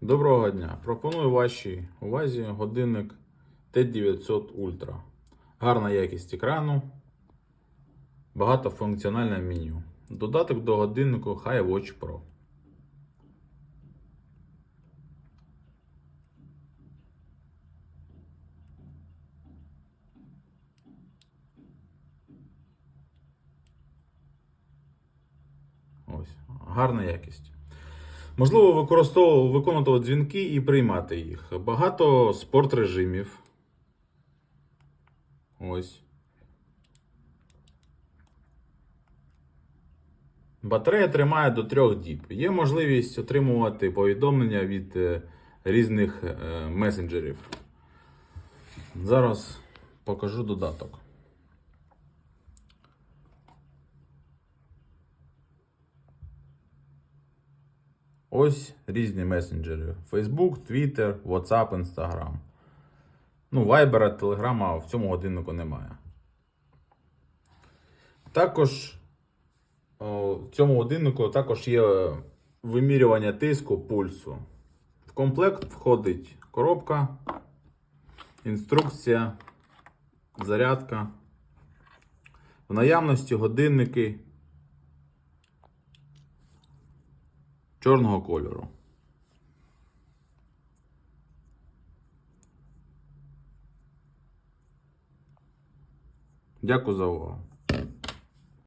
Доброго дня! Пропоную вашій увазі годинник T900 Ultra. Гарна якість екрану, багатофункціональне меню. Додаток до годиннику HiWatch Pro. Ось, гарна якість. Можливо, використовувати виконувати дзвінки і приймати їх. Багато спорт-режимів. Ось. Батарея тримає до 3 діб. Є можливість отримувати повідомлення від е, різних е, месенджерів. Зараз покажу додаток. Ось різні месенджери: Facebook, Twitter, WhatsApp, Instagram. Ну, Viber, Telegram в цьому годиннику немає. Також в цьому годиннику також є вимірювання тиску пульсу. В комплект входить коробка, інструкція, зарядка. В наявності годинники чорного кольору. Дякую за увагу.